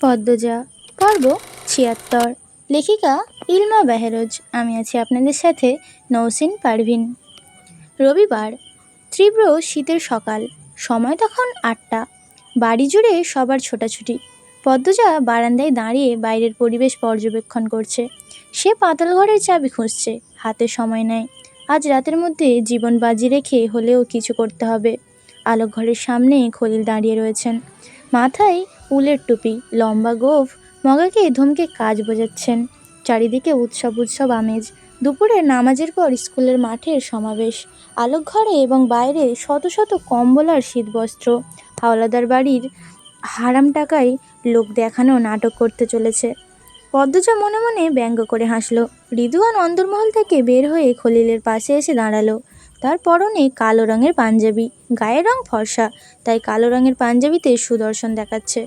পদ্মজা, পর্ব ছিয়াত্তর। লেখিকা ইলমা বেহরোজ। আমি আছি আপনাদের সাথে নৌসিন পারভিন। রবিবার, তীব্র শীতের সকাল। সময় তখন আটটা। বাড়ি জুড়ে সবার ছোটাছুটি। পদ্মজা বারান্দায় দাঁড়িয়ে বাইরের পরিবেশ পর্যবেক্ষণ করছে। সে পাতাল ঘরের চাবি খুঁজছে। হাতে সময় নেয় আজ রাতের মধ্যে জীবন বাজি রেখে হলেও কিছু করতে হবে। আলোক ঘরের সামনে খলিল দাঁড়িয়ে রয়েছেন। মাথায় উলের টুপি, লম্বা গোফ, মগাকে ধমকে কাজ বোঝাচ্ছেন। চারিদিকে উৎসব উৎসব আমেজ। দুপুরে নামাজের পর স্কুলের মাঠের সমাবেশ। আলোক ঘরে এবং বাইরে শত শত কম্বল আর শীতবস্ত্র। হাওলাদার বাড়ির হারাম টাকায় লোক দেখানো নাটক করতে চলেছে। পদ্মজা মনে মনে ব্যঙ্গ করে হাসলো। রিদুয়ান অন্দরমহল থেকে বের হয়ে খলিলের পাশে এসে দাঁড়াল। তার পরনে কালো রঙের পাঞ্জাবি, গায়ের রং ফর্সা, তাই কালো রঙের পাঞ্জাবিতে সুদর্শন দেখাচ্ছে।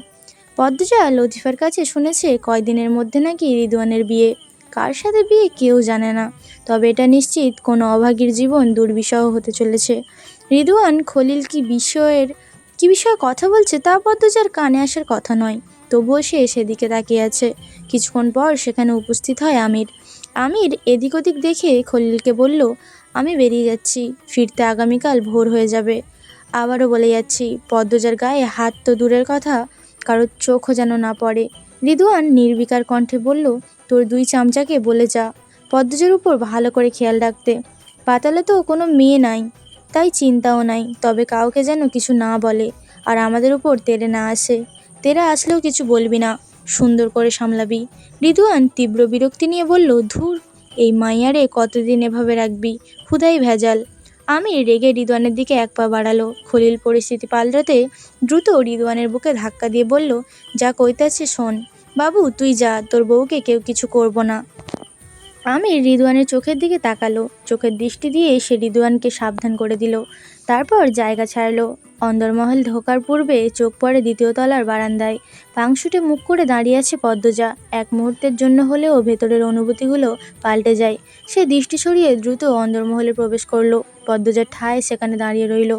পদ্মজা লতিফার কাছে শুনেছে, কয়দিনের মধ্যে নাকি রিদুয়ানের বিয়ে। কার সাথে বিয়ে কেউ জানে না, তবে এটা নিশ্চিত কোনো অভাগীর জীবন দুর্বিষহ হতে চলেছে। রিদুয়ান খলিল কি বিষয়ের, কি বিষয়ে কথা বলছে তা পদ্মজার কানে আসার কথা নয়, তবুও সে সেদিকে তাকিয়ে আছে। কিছুক্ষণ পর সেখানে উপস্থিত হয় আমির। আমির এদিক ওদিক দেখে খলিলকে বলল আমি বেরিয়ে যাচ্ছি। ফিরতে আগামীকাল ভোর হয়ে যাবে। আবারও বলে যাচ্ছি, পদ্মজার গায়ে হাত তো দূরের কথা কারোর চোখও যেন না পড়ে। রিদুয়ান নির্বিকার কণ্ঠে বলল, তোর দুই চামচাকে বলে যা। পদ্মজার উপর ভালো করে খেয়াল রাখতে। পাতালে তো কোনো মেয়ে নাই, তাই চিন্তাও নাই, তবে কাউকে যেন কিছু না বলে, আর আমাদের উপর তেরে না আসে। তেরা আসলেও কিছু বলবি না, সুন্দর করে সামলাবি। রিদুয়ান তীব্র বিরক্তি নিয়ে বলল, ধুর এই মাইয়ারে কতদিন এভাবে রাখবি? ক্ষুদাই ভেজাল। আমি রেগে রিদওয়ানের দিকে এক পা বাড়ালো। খলিল পরিস্থিতি পাল্টাতে দ্রুত রিদওয়ানের বুকে ধাক্কা দিয়ে বলল, যা কইতাছে শোন। বাবু, তুই যা, তোর বউকে কেউ কিছু করব না। আমি রিদওয়ানের চোখের দিকে তাকালো। চোখের দৃষ্টি দিয়ে সে রিদওয়ানকে সাবধান করে দিল। তারপর জায়গা ছাড়লো। অন্দরমহল ঢোকার পূর্বে চোখ পড়ে দ্বিতীয় তলার বারান্দায়। পাংশুটে মুখ করে দাঁড়িয়ে আছে পদ্মজা। এক মুহূর্তের জন্য হলেও ভেতরের অনুভূতিগুলো পাল্টে যায়। সে দৃষ্টি সরিয়ে দ্রুত অন্দরমহলে প্রবেশ করল। পদ্মজার ঠায় সেখানে দাঁড়িয়ে রইল।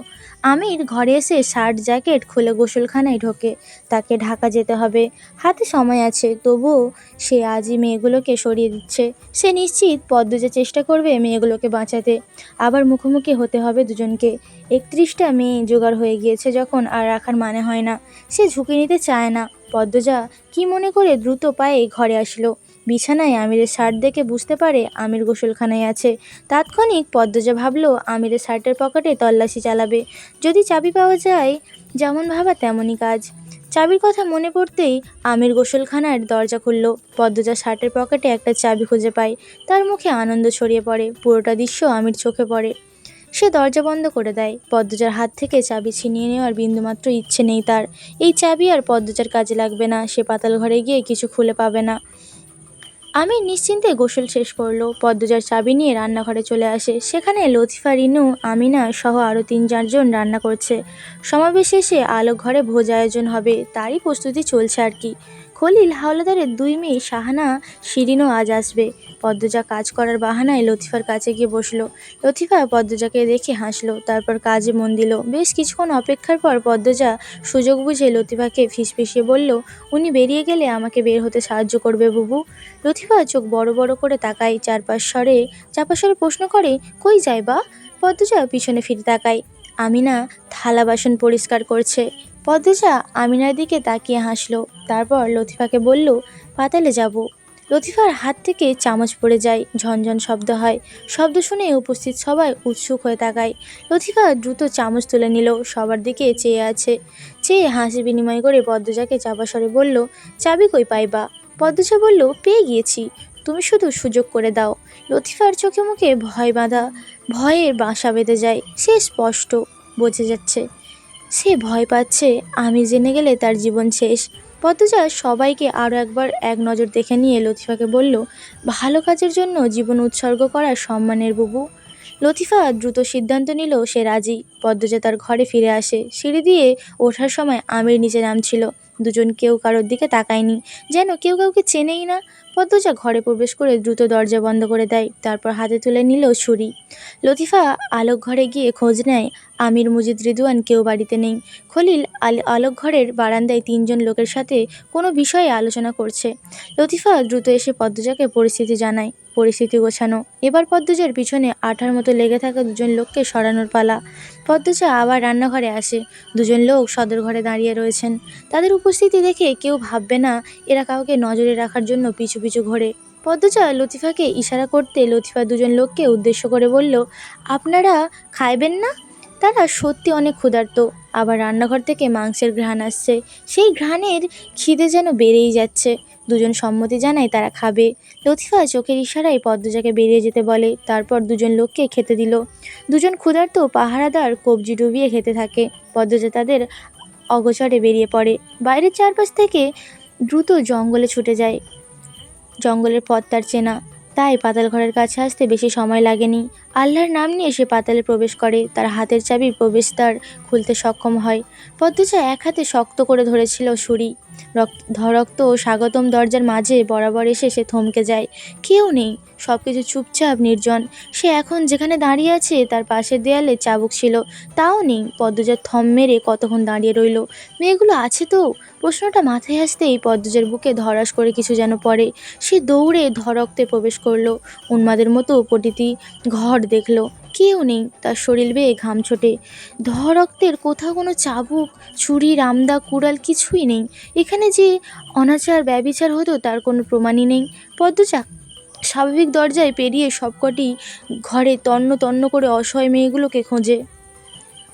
আমির ঘরে এসে শার্ট, জ্যাকেট খুলে গোসলখানায় ঢোকে। তাকে ঢাকা যেতে হবে। হাতে সময় আছে, তবুও সে আজই মেয়েগুলোকে সরিয়ে দিচ্ছে। সে নিশ্চিত পদ্মজা চেষ্টা করবে মেয়েগুলোকে বাঁচাতে। আবার মুখোমুখি হতে হবে দুজনকে। একত্রিশটা মেয়ে জোগাড় হয়ে গিয়েছে যখন আর রাখার মানে হয় না। সে ঝুঁকি নিতে চায় না। পদ্মজা কি মনে করে দ্রুত পায়ে ঘরে আসলো? বিছানায় আমিরের শার্ট দেখে বুঝতে পারে আমির গোসলখানায় আছে। তাৎক্ষণিক পদ্মজা ভাবলো, আমিরের শার্টের পকেটে তল্লাশি চালাবে। যদি চাবি পাওয়া যায়, যেমন ভাবা তেমনই কাজ। চাবির কথা মনে পড়তেই আমির গোসলখানার দরজা খুলল। পদ্মজা শার্টের পকেটে একটা চাবি খুঁজে পায়। তার মুখে আনন্দ ছড়িয়ে পড়ে। পুরোটা দৃশ্য আমির চোখে পড়ে। সে দরজা বন্ধ করে দেয়। পদ্মজার হাত থেকে চাবি ছিনিয়ে নেওয়ার বিন্দুমাত্র ইচ্ছে নেই তার। এই চাবি আর পদ্মজার কাজে লাগবে না, সে পাতাল ঘরে গিয়ে কিছু খুলে পাবে না। আমি নিশ্চিন্তে গোসল শেষ করল। পদ্মজার চাবি নিয়ে রান্নাঘরে চলে আসে। সেখানে লতিফা, রিনু, আমিনা সহ আরও তিন চারজন রান্না করছে। সমাবেশ শেষে আলোক ঘরে ভোজ আয়োজন হবে। তারই প্রস্তুতি চলছে আর কি। খলিল হাওলাদারের দুই মেয়ে শাহানা, শিরিনও আজ আসবে। পদ্মজা কাজ করার বাহানায় লতিফার কাছে গিয়ে বসল। লতিফা পদ্মজাকে দেখে হাসলো, তারপর কাজে মন দিল। বেশ কিছুক্ষণ অপেক্ষার পর পদ্মজা সুযোগ বুঝে লতিফাকে ফিসফিসিয়ে বলল, উনি বেরিয়ে গেলে আমাকে বের হতে সাহায্য করবে বুবু। লতিফা চোখ বড় বড় করে তাকায়, চারপাশ স্বরে চাপা স্বরে প্রশ্ন করে, কই যায় বা? পদ্মজা পিছনে ফিরে তাকায়, আমিনা থালা বাসন পরিষ্কার করছে। পদ্মজা আমিনার দিকে তাকিয়ে হাসলো। তারপর লতিফাকে বলল, পাতালে যাব। লতিফার হাত থেকে চামচ পড়ে যায়, ঝনঝন শব্দ হয়। শব্দ শুনে উপস্থিত সবাই উৎসুক হয়ে তাকায়। লতিফা দ্রুত চামচ তুলে নিল, সবার দিকে চেয়ে আছে। চেয়ে হাসি বিনিময় করে পদ্মজাকে চাপা স্বরে বলল, চাবি কই পাইবা? পদ্মজা বলল, পেয়ে গিয়েছি। তুমি শুধু সুযোগ করে দাও। লতিফার চোখে মুখে ভয় বাঁধা, ভয়ের বাসা বেঁধে যায়। সে স্পষ্ট বোঝা যাচ্ছে। সে ভয় পাচ্ছে, আমি জেনে গেলে তার জীবন শেষ। পদ্মজা সবাইকে আরও একবার এক নজর দেখে নিয়ে লতিফাকে বলল, ভালো কাজের জন্য জীবন উৎসর্গ করার সম্মানের বুবু। লতিফা দ্রুত সিদ্ধান্ত নিল, সে রাজি। পদ্মজা তার ঘরে ফিরে আসে। সিঁড়ি দিয়ে ওঠার সময় আমির নিচে নামছিল। দুজন কেউ কারোর দিকে তাকায়নি, যেন কেউ কাউকে চেনেই না। পদ্মজা ঘরে প্রবেশ করে দ্রুত দরজা বন্ধ করে দেয়, তারপর হাতে তুলে নিল ছুরি। লতিফা আলোক ঘরে গিয়ে খোঁজ নেয়, আমির মুজিদ রিদুয়ান কেউ বাড়িতে নেই। খলিল আল আলোক ঘরের বারান্দায় তিনজন লোকের সাথে কোনো বিষয়ে আলোচনা করছে। লতিফা দ্রুত এসে পদ্মজাকে পরিস্থিতি জানায়। পরিস্থিতি গোছানো। এবার পদ্মজার পিছনে আঠার মতো লেগে থাকা দুজন লোককে সরানোর পালা। পদ্মজা আবার রান্নাঘরে আসে। দুজন লোক সদর ঘরে দাঁড়িয়ে রয়েছেন। তাদের উপস্থিতি দেখে কেউ ভাববে না, এরা কাউকে নজরে রাখার জন্য পিছু পিছু ঘোরে। পদ্মজা লতিফাকে ইশারা করতে লতিফা দুজন লোককে উদ্দেশ্য করে বলল, আপনারা খাইবেন না? তারা সত্যি অনেক ক্ষুধার্ত। আবার রান্নাঘর থেকে মাংসের ঘ্রাণ আসছে। সেই ঘ্রাণের খিদে যেন বেড়েই যাচ্ছে। দুজন সম্মতি জানায় তারা খাবে। লতিফা চোখের ইশারায় পদ্মজাকে বেরিয়ে যেতে বলে। তারপর দুজন লোককে খেতে দিল। দুজন ক্ষুধার্ত পাহারাদার কবজি ডুবিয়ে খেতে থাকে। পদ্মজা তাদের অগচরে বেরিয়ে পড়ে। বাইরের চারপাশ থেকে দ্রুত জঙ্গলে ছুটে যায়। জঙ্গলের পথ তার চেনা। তাই পাতাল ঘরের কাছে আসতে বেশি সময় লাগেনি। আল্লাহর নাম নিয়ে সে পাতালে প্রবেশ করে, তার হাতের চাবি প্রবেশদ্বার খুলতে সক্ষম হয়। পদ্মজা এক হাতে শক্ত করে ধরেছিল সুরি। রক্ত, ধরক্ত ও স্বাগতম দরজার মাঝে বরাবর এসে সে থমকে যায়। কেউ নেই সব কিছু চুপচাপ, নির্জন। সে এখন যেখানে দাঁড়িয়ে আছে, তার পাশের দেয়ালে চাবুক ছিল। তাও নেই, পদ্মজার থম মেরে কতক্ষণ দাঁড়িয়ে রইল। মেয়েগুলো আছে তো? প্রশ্নটা মাথায় আসতেই পদ্মজার বুকে ধরাস করে কিছু যেন পড়ে। সে দৌড়ে ধরক্তে প্রবেশ করল। উন্মাদের মতো প্রতিটি ঘর দেখল। কেউ নেই। তার শরীর বেয়ে ঘাম ছোটে। ধরক্তের কোথাও কোনো চাবুক, ছুরি, রামদা, কুড়াল কিছুই নেই। এখানে যে অনাচার, ব্যবিচার হতো তার কোনো প্রমাণই নেই। পদ্মজা স্বাভাবিক দরজায় পেরিয়ে সবকটি ঘরে তন্ন তন্ন করে অসহায় মেয়েগুলোকে খোঁজে।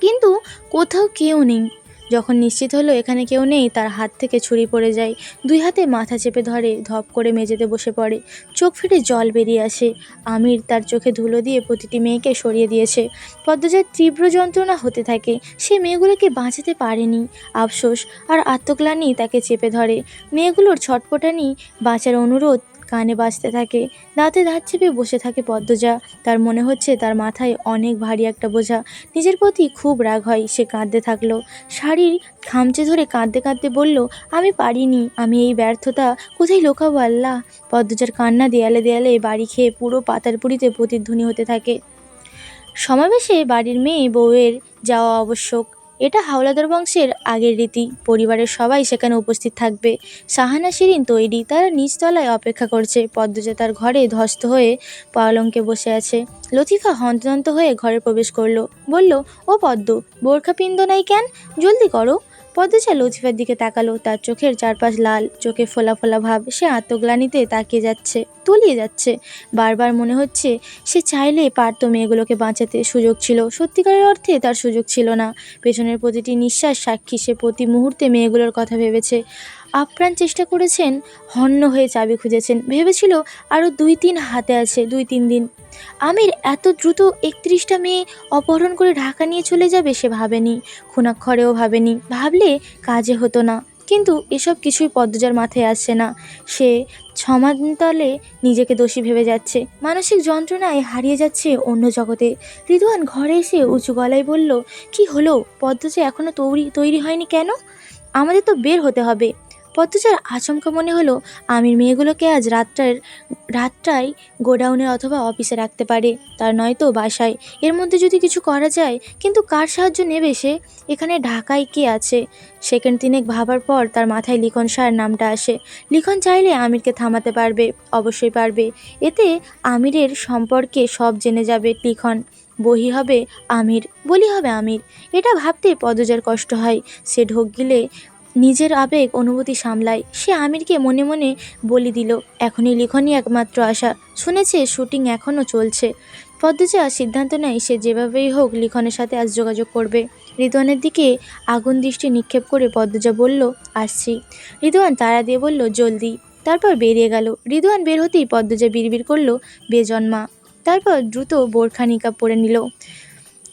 কিন্তু কোথাও কেউ নেই। যখন নিশ্চিত হলো এখানে কেউ নেই, তার হাত থেকে ছুরি পড়ে যায়। দুই হাতে মাথা চেপে ধরে, ধপ করে মেঝেতে বসে পড়ে। চোখ ফেটে জল বেরিয়ে আসে। আমির তার চোখে ধুলো দিয়ে প্রতিটি মেয়েকে সরিয়ে দিয়েছে। পদ্মজার তীব্র যন্ত্রণা হতে থাকে। সে মেয়েগুলোকে বাঁচাতে পারেনি। আফসোস আর আত্মগ্লানি তাকে চেপে ধরে। মেয়েগুলোর ছটপটানি বাঁচার অনুরোধ কানে বাজতে থাকে, দাঁতে দাঁত চেপে বসে থাকে পদ্মজা। তার মনে হচ্ছে তার মাথায় অনেক ভারী একটা বোঝা। নিজের প্রতি খুব রাগ হয়, সে কাঁদতে থাকল। শাড়ির খামচে ধরে কাঁদতে কাঁদতে বলল, আমি পারিনি, আমি এই ব্যর্থতা কোথায় লোকাবো আল্লাহ? পদ্মজার কান্না দেয়ালে দেয়ালে বাড়ি খেয়ে পুরো পাতালপুরিতে প্রতিধ্বনি হতে থাকে। সমাবেশে বাড়ির মেয়ে বউয়ের যাওয়া আবশ্যক। এটা হাওলাদার বংশের আগের রীতি। পরিবারের সবাই সেখানে উপস্থিত থাকবে। সাহানা শিরিন তৈরি, তারা নিচতলায় অপেক্ষা করছে। পদ্মজা তার ঘরে ধস্ত হয়ে পালঙ্কে বসে আছে। লতিফা হন্তদন্ত হয়ে ঘরে প্রবেশ করল। বলল, ও পদ্ম, বোরখা পিন্দ নাই কেন? জলদি করো। পদ্মজা লতিফার দিকে তাকালো, তার চোখের চারপাশ লাল, চোখে ফোলা ফোলা ভাব। সে আত্মগ্লানিতে তাকিয়ে যাচ্ছে, তলিয়ে যাচ্ছে। বারবার মনে হচ্ছে সে চাইলে পারত মেয়েগুলোকে বাঁচাতে। সুযোগ ছিল। সত্যিকারের অর্থে তার সুযোগ ছিল না। পেছনের প্রতিটি নিঃশ্বাস সাক্ষী সে প্রতি মুহূর্তে মেয়েগুলোর কথা ভেবেছে। আপ্রাণ চেষ্টা করেছেন, হন্য হয়ে চাবি খুঁজেছেন। ভেবেছিল আরও দুই তিন হাতে আছে, দুই তিন দিন। আমির এত দ্রুত একত্রিশটা মেয়ে অপহরণ করে ঢাকা নিয়ে চলে যাবে সে ভাবেনি। খুনাক্ষরেও ভাবেনি। ভাবলে কাজে হতো না। কিন্তু এসব কিছুই পদ্মজার মাথায় আসছে না। সে সমান্তলে নিজেকে দোষী ভেবে যাচ্ছে। মানসিক যন্ত্রণায় হারিয়ে যাচ্ছে অন্য জগতে। রিদওয়ান ঘরে এসে উঁচু গলায় বলল, কি হলো? পদ্মজা এখনও তৈরি তৈরি হয়নি কেন? আমাদের তো বের হতে হবে। পদ্মজার আচমকা মনে হলো আমির মেয়েগুলোকে আজ রাতটার রাতটাই গোডাউনে অথবা অফিসে রাখতে পারে। তার নয়তো বাসায়। এর মধ্যে যদি কিছু করা যায়, কিন্তু কার সাহায্য নেবে সে? এখানে ঢাকায় কে আছে? সেকেন্ড তিনেক ভাবার পর তার মাথায় লিখন শাহর নামটা আসে। লিখন চাইলে আমিরকে থামাতে পারবে, অবশ্যই পারবে। এতে আমিরের সম্পর্কে সব জেনে যাবে লিখন। বহি হবে আমির, বলি হবে আমির। এটা ভাবতে পদজার কষ্ট হয়। সে ঢোক গিলে নিজের আবেগ অনুভূতি সামলায়। সে আমিরকে মনে মনে বলি দিল, এখনই লিখনই একমাত্র আশা। শুনেছে, শুটিং এখনও চলছে। পদ্মজা সিদ্ধান্ত নেয়, সে যেভাবেই হোক লিখনের সাথে আজ যোগাযোগ করবে। রিদওয়ানের দিকে আগুন দৃষ্টি নিক্ষেপ করে পদ্মজা বলল, আসছি। রিদওয়ান তারা দিয়ে বলল, জলদি। তারপর বেরিয়ে গেল। রিদওয়ান বের হতেই পদ্মজা বিড়বিড় করল, বেজন্মা। তারপর দ্রুত বোরখা নিকাপ পরে নিল।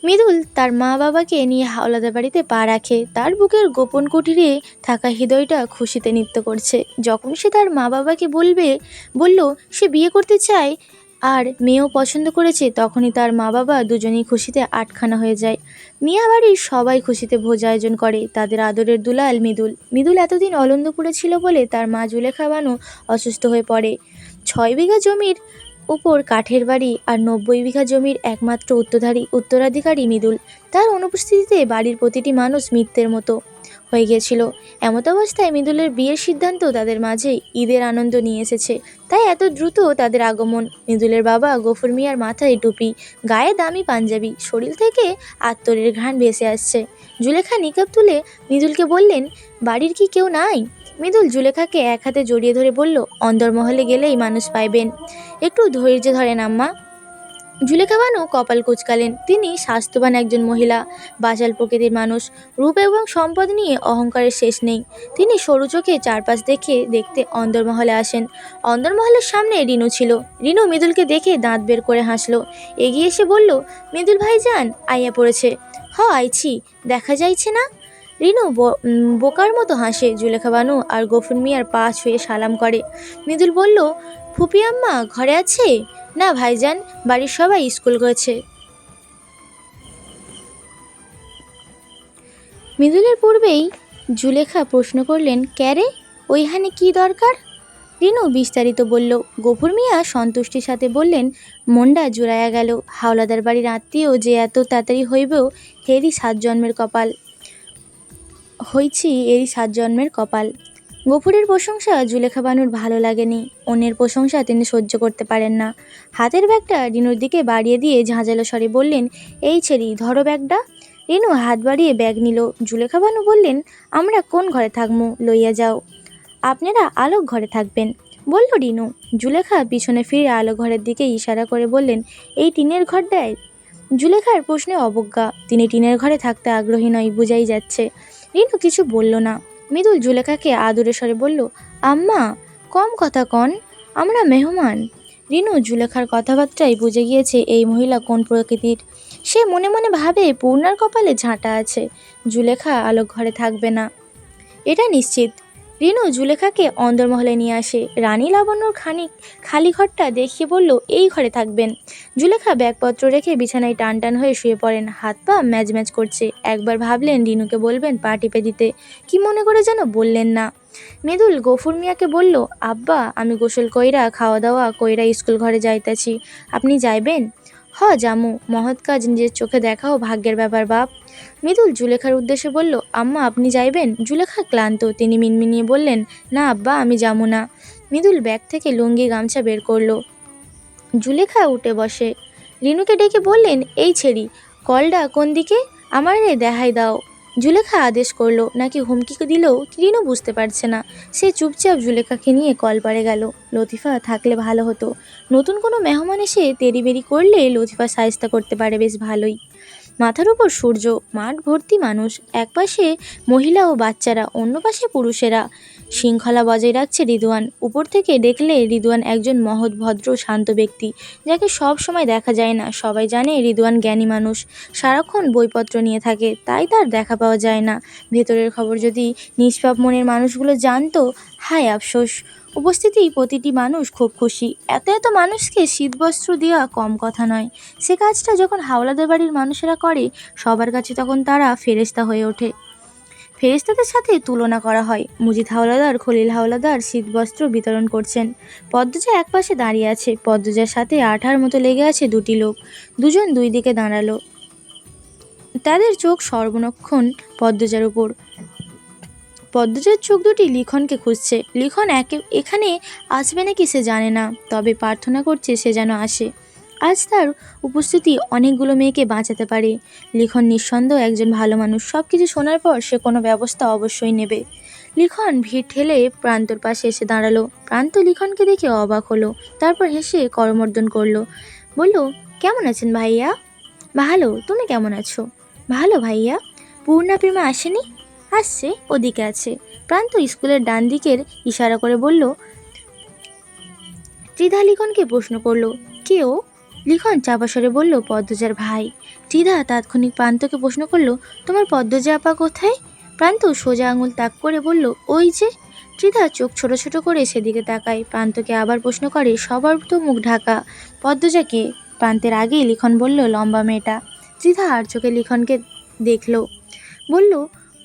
মৃদুল তার মা বাবাকে নিয়ে হাওলাদার বাড়িতে পা রাখে। তার বুকের গোপন কুটিরে থাকা হৃদয়টা খুশিতে নৃত্য করছে। যখন সে তার মা বাবাকে বলবে, বলল, সে বিয়ে করতে চায় আর মেয়েও পছন্দ করেছে, তখনই তার মা বাবা দুজনেই খুশিতে আটখানা হয়ে যায়। মিয়া বাড়ির সবাই খুশিতে ভোজ আয়োজন করে, তাদের আদরের দুলাল মৃদুল। মৃদুল এতদিন অলন্দপুরে ছিল বলে তার মা জুলেখা বানু অসুস্থ হয়ে পড়ে। ছয় বিঘা জমির উপর কাঠের বাড়ি আর নব্বই বিঘা জমির একমাত্র উত্তরধারী উত্তরাধিকারী মৃদুল। তার অনুপস্থিতিতে বাড়ির প্রতিটি মানুষ মিথ্যের মতো হয়ে গিয়েছিল এমত অবস্থায় মৃদুলের বিয়ের সিদ্ধান্ত তাদের মাঝে ঈদের আনন্দ নিয়ে এসেছে। তাই এত দ্রুত তাদের আগমন। মৃদুলের বাবা গফুর মিয়ার মাথায় টুপি, গায়ে দামি পাঞ্জাবি, শরীর থেকে আত্মরের ঘ্রাণ ভেসে আসছে। জুলেখা নিকাব তুলে মৃদুলকে বললেন, বাড়ির কি কেউ নাই? মৃদুল জুলেখাকে এক হাতে জড়িয়ে ধরে বলল, অন্দরমহলে গেলেই মানুষ পাইবেন। একটু ধৈর্য ধরেন, আম্মা। জুলেখা বানু কপাল কুচকালেন। তিনি স্বাস্থ্যবান একজন মহিলা বাচাল প্রকৃতির মানুষ। রূপ এবং সম্পদ নিয়ে অহংকারের শেষ নেই। তিনি সরু চোখে চারপাশ দেখে দেখতে অন্দরমহলে আসেন। অন্দরমহলের সামনে রিনু ছিল। রিনু মৃদুলকে দেখে দাঁত বের করে হাসলো। এগিয়ে এসে বলল, মৃদুল ভাই যান আইয়া পড়েছে। হ, আইছি। দেখা যাইছে না? রিনু বোকার মতো হাসে জুলেখা বানু আর গফুর মিয়ার পা ছুঁয়ে সালাম করে। মৃদুল বলল, ফুপি আম্মা, ঘরে আছে? না ভাইজান, বাড়ির সবাই স্কুল গেছে। মৃদুলের পূর্বেই জুলেখা প্রশ্ন করলেন ক্যারে ওইখানে কি দরকার? রিনু বিস্তারিত বলল, গফুর মিয়া সন্তুষ্টির সাথে বললেন মন্ডা জুড়াইয়া গেল। হাওলাদার বাড়ির আত্মীয় যে এত তাড়াতাড়ি হইবেও, হেরই সাত জন্মের কপাল। হইছি এরই সাত জন্মের কপাল। গফুরের প্রশংসা জুলেখা বানুর ভালো লাগেনি। অন্যের প্রশংসা তিনি সহ্য করতে পারেন না। হাতের ব্যাগটা রিনুর দিকে বাড়িয়ে দিয়ে ঝাঁঝালো স্বরে বললেন, এই ছেড়ি, ধরো ব্যাগটা। রিনু হাত বাড়িয়ে ব্যাগ নিল। জুলেখা বানু বললেন, আমরা কোন ঘরে থাকব লইয়া যাও। আপনারা আলোক ঘরে থাকবেন। বলল রিনু। জুলেখা পিছনে ফিরে আলো ঘরের দিকে ইশারা করে বললেন, এই টিনের ঘরটায়? জুলেখার প্রশ্নে অবজ্ঞা, তিনি টিনের ঘরে থাকতে আগ্রহী নয়, বুঝাই যাচ্ছে। রিনু কিছু বলল না। মৃদুল জুলেখাকে আদুরে স্বরে বলল, আম্মা, কম কথা কন, আমরা মেহমান। রিনু জুলেখার কথাবার্তায় বুঝে গিয়েছে এই মহিলা কোন প্রকৃতির। সে মনে মনে ভাবে পূর্ণার কপালে ঝাঁটা আছে, জুলেখা আলোক ঘরে থাকবে না। এটা নিশ্চিত রিনু জুলেখাকে অন্দরমহলে নিয়ে আসে। রানী লাবণ্যর খানিক খালি ঘরটা দেখিয়ে বলল, এই ঘরে থাকবেন। জুলেখা ব্যাগপত্র রেখে বিছানায় টান টান হয়ে শুয়ে পড়েন। হাত পা ম্যাচ ম্যাচ করছে। একবার ভাবলেন রিনুকে বলবেন পা টিপে দিতে। কি মনে করে যেন বললেন না। মেদুল গফুর মিয়াকে বলল, আব্বা, আমি গোসল কইরা, খাওয়া দাওয়া কইরা স্কুল ঘরে যাইতাছি। আপনি যাইবেন? হ, জামু মহৎ কাজ নিজের চোখে দেখাও ভাগ্যের ব্যাপার, বাপ। মৃদুল জুলেখার উদ্দেশ্যে বলল, আম্মা, আপনি যাইবেন? জুলেখা ক্লান্ত, তিনি মিনমিনিয়ে বললেন, না, আব্বা, আমি যামু না। মৃদুল ব্যাগ থেকে লুঙ্গি, গামছা বের করল। জুলেখা উঠে বসে। রিনুকে ডেকে বললেন, এই ছেড়ি কলডা কোন দিকে? আমার রে দেখাই দাও। জুলেখা আদেশ করল, নাকি হুমকি দিলেও কিরিনও বুঝতে পারছে না। সে চুপচাপ জুলেখাকে নিয়ে কল পারে গেল। লতিফা থাকলে ভালো হতো। নতুন কোনো মেহমান এসে তেরিবেরি করলে লতিফা সাহেস্তা করতে পারে বেশ ভালোই। মাথার উপর সূর্য, মাঠ ভর্তি মানুষ একপাশে মহিলা ও বাচ্চারা, অন্য পাশে পুরুষেরা। শৃঙ্খলা বজায় রাখছে রিদওয়ান উপর থেকে দেখলে রিদওয়ান একজন মহৎ, ভদ্র, শান্ত ব্যক্তি, যাকে সব সময় দেখা যায় না। সবাই জানে রিদওয়ান জ্ঞানী মানুষ। সারাক্ষণ বইপত্র নিয়ে থাকে, তাই তার দেখা পাওয়া যায় না। ভেতরের খবর যদি নিষ্পাপ মনের মানুষগুলো জানতো, হায় আফসোস। উপস্থিতি প্রতিটি মানুষ খুব খুশি। এত এত মানুষকে শীতবস্ত্র দেওয়া কম কথা নয়। সে কাজটা যখন হাওলাদের বাড়ির মানুষেরা করে, সবার কাছে তখন তারা ফেরেস্তা হয়ে ওঠে। ফেরেস্তাদের সাথে তুলনা করা হয়। মুজিদ হাওলাদার, খলিল হাওলাদার শীতবস্ত্র বিতরণ করছেন। পদ্মজা একপাশে দাঁড়িয়ে আছে। পদ্মজার সাথে আঠার মতো লেগে আছে দুটি লোক। দুজন দুই দিকে দাঁড়াল। তাদের চোখ সর্বনক্ষণ পদ্মজার উপর। পদ্মজার চোখ দুটি লিখনকে খুঁজছে। লিখন একে এখানে আসবে নাকি সে জানে না, তবে প্রার্থনা করছে সে যেন আসে। আজ তার উপস্থিতি অনেকগুলো মেয়েকে বাঁচাতে পারে। লিখন নিঃসন্দেহ একজন ভালো মানুষ। সব কিছু শোনার পর সে কোনো ব্যবস্থা অবশ্যই নেবে। লিখন ভিড় ঠেলে প্রান্তর পাশে এসে দাঁড়াল। প্রান্ত লিখনকে দেখে অবাক হলো। তারপর হেসে করমর্দন করল। বলল, কেমন আছেন ভাইয়া? ভালো। তুমি কেমন আছো? ভালো ভাইয়া। পূর্ণা প্রেমা আসেনি? আসছে, ওদিকে আছে। প্রান্ত স্কুলের ডান দিকের ইশারা করে বলল, ত্রিধা লিখনকে প্রশ্ন করল। কে ও? লিখন চাপাসরে বলল, পদ্মজার ভাই। ত্রিধা তাৎক্ষণিক প্রান্তকে প্রশ্ন করল, তোমার পদ্মজা আপা কোথায়? প্রান্ত সোজা আঙুল তাক করে বলল, ওই যে। ত্রিধা চোখ ছোট ছোট করে সেদিকে তাকায়। প্রান্তকে আবার প্রশ্ন করে, সবার তো মুখ ঢাকা। পদ্মজাকে প্রান্তের আগেই লিখন বলল, লম্বা মেয়েটা। ত্রিধা আর চোখে লিখনকে দেখল, বলল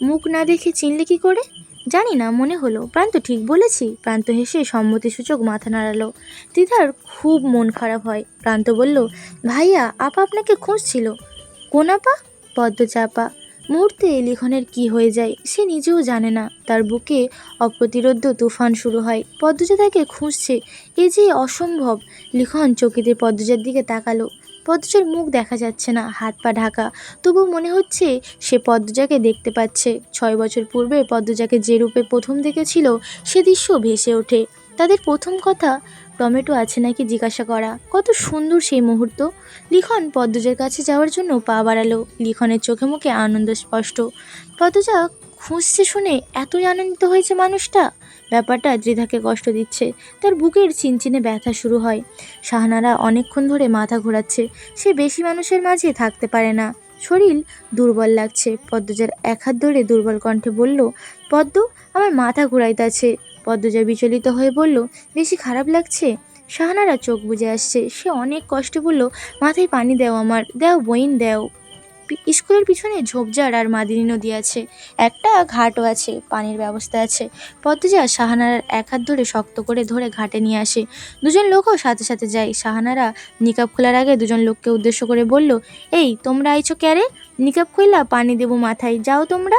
মুখ না দেখে চিনলে কি করে? জানি না, মনে হলো। প্রান্ত ঠিক বলেছি। প্রান্ত হেসে সম্মতিসূচক মাথা নাড়ালো। ত্রিধার খুব মন খারাপ হয়। প্রান্ত বলল, ভাইয়া, আপা আপনাকে খুঁজছিল। কোন আপা? পদ্মচাপা। মুহূর্তে লিখনের কি হয়ে যায়, সে নিজেও জানে না। তার বুকে অপ্রতিরোধ্য তুফান শুরু হয়। পদ্মজা তাকে খুঁজছে। এ যে অসম্ভব! লিখন চকিতে পদ্মজার দিকে তাকালো। পদ্মজার মুখ দেখা যাচ্ছে না, হাত পা ঢাকা। তবু মনে হচ্ছে সে পদ্মজাকে দেখতে পাচ্ছে। ছয় বছর পূর্বে পদ্মজাকে যে রূপে প্রথম দেখেছিল, সে দৃশ্য ভেসে ওঠে। তাদের প্রথম কথা, টমেটো আছে নাকি জিজ্ঞাসা করা। কত সুন্দর সেই মুহূর্ত। লিখন পদ্মজার কাছে যাওয়ার জন্য পা বাড়ালো। লিখনের চোখে মুখে আনন্দ স্পষ্ট। পদ্মজা খুঁজছে শুনে এতই আনন্দিত হয়েছে মানুষটা। ব্যাপারটা ত্রিধাকে কষ্ট দিচ্ছে। তার বুকের চিনচিনে ব্যথা শুরু হয়। শাহানারা অনেকক্ষণ ধরে মাথা ঘোরাচ্ছে। সে বেশি মানুষের মাঝে থাকতে পারে না। শরীর দুর্বল লাগছে। পদ্মজার এক হাত ধরে দুর্বল কণ্ঠে বলল, পদ্ম, আমার মাথা ঘুরাইতেছে। পদ্মজা বিচলিত হয়ে বলল, বেশি খারাপ লাগছে? শাহানারা চোখ বুজে আসছে। সে অনেক কষ্টে বলল, মাথায় পানি দেও আমার, দেও বইন দেও। স্কুলের পিছনে ঝোপঝাড় আর মাদিনী নদী আছে। একটা ঘাটও আছে, পানির ব্যবস্থা আছে। পদ্মজা শাহানার এক হাত ধরে শক্ত করে ধরে ঘাটে নিয়ে আসে। দুজন লোকও সাথে সাথে যায়। শাহানারা নিকাব খোলার আগে দুজন লোককে উদ্দেশ্য করে বলল, এই, তোমরা আইছো ক্যারে? নিকাব খুললা পানি দেবো মাথায়। যাও তোমরা?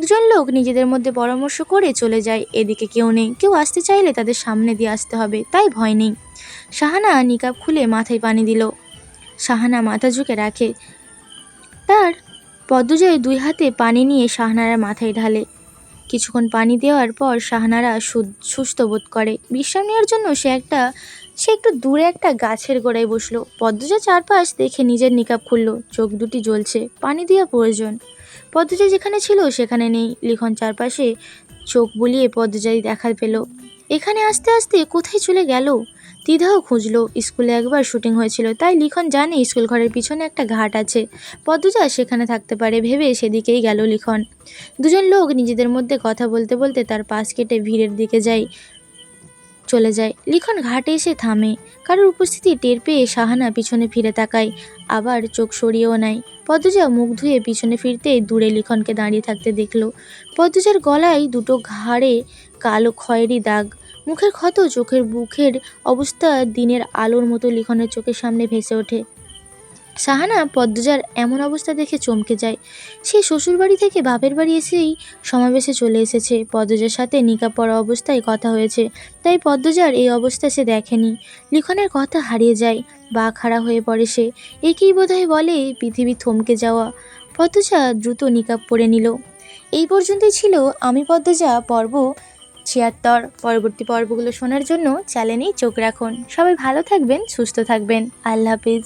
দুজন লোক নিজেদের মধ্যে পরামর্শ করে চলে যায়। এদিকে কেউ নেই। কেউ আসতে চাইলে তাদের সামনে দিয়ে আসতে হবে, তাই ভয় নেই। শাহানা নিকাব খুলে মাথায় পানি দিল। শাহানা মাথা ঝুঁকে রাখে। তার পদ্মজয় দুই হাতে পানি নিয়ে শাহানার মাথায় ঢালে। কিছুক্ষণ পানি দেওয়ার পর শাহনারা সুস্থ বোধ করে। বিশ্রাম নেওয়ার জন্য সে একটা সে একটু দূরে একটা গাছের গোড়ায় বসল। পদ্মজা চারপাশ দেখে নিজের নিকাব খুললো। চোখ দুটি জ্বলছে। পানি দেওয়া প্রয়োজন। পদ্মজা যেখানে ছিল সেখানে নেই। লিখন চারপাশে চোখ বুলিয়ে পদ্মজাই দেখা পেল। এখানে আস্তে আস্তে কোথায় চলে গেল? দ্বিধাও খুঁজলো। স্কুলে একবার শুটিং হয়েছিল, তাই লিখন জানে স্কুল ঘরের পিছনে একটা ঘাট আছে। পদ্মজা সেখানে থাকতে পারে ভেবে সেদিকেই গেল লিখন। দুজন লোক নিজেদের মধ্যে কথা বলতে বলতে তার পাশ কেটে ভিড়ের দিকে যায়, চলে যায়। লিখন ঘাটে এসে থামে। কারোর উপস্থিতি টের পেয়ে শাহানা পিছনে ফিরে তাকায়। আবার চোখ সরিয়েও নেয়। পদ্মজা মুখ ধুয়ে পিছনে ফিরতেই দূরে লিখনকে দাঁড়িয়ে থাকতে দেখল। পদ্মজার গলায় দুটো ঘাড়ে কালো খয়েরি দাগ। মুখের ক্ষত, চোখের বুকের অবস্থা দিনের আলোর মতো লিখনের চোখের সামনে ভেসে ওঠে। সাহানা পদ্মজার এমন অবস্থা দেখে চমকে যায়। সে শ্বশুরবাড়ি থেকে বাপের বাড়ি এসেই সমাবেশে চলে এসেছে। পদ্মজার সাথে নিকাব পরা অবস্থায় কথা হয়েছে, তাই পদ্মজার এই অবস্থা সে দেখেনি। লিখনের কথা হারিয়ে যায়, বা খাড়া হয়ে পড়ে সে। একেই বোধহয় বলে পৃথিবী থমকে যাওয়া। পদ্মজা দ্রুত নিকাব পরে নিল। এই পর্যন্তই ছিল আমি পদ্মজা পর্ব। ছিয়াত্তর। পরবর্তী পর্বগুলো শোনার জন্য চ্যানেলেই চোখ রাখুন। সবাই ভালো থাকবেন, সুস্থ থাকবেন। আল্লাহ হাফিজ।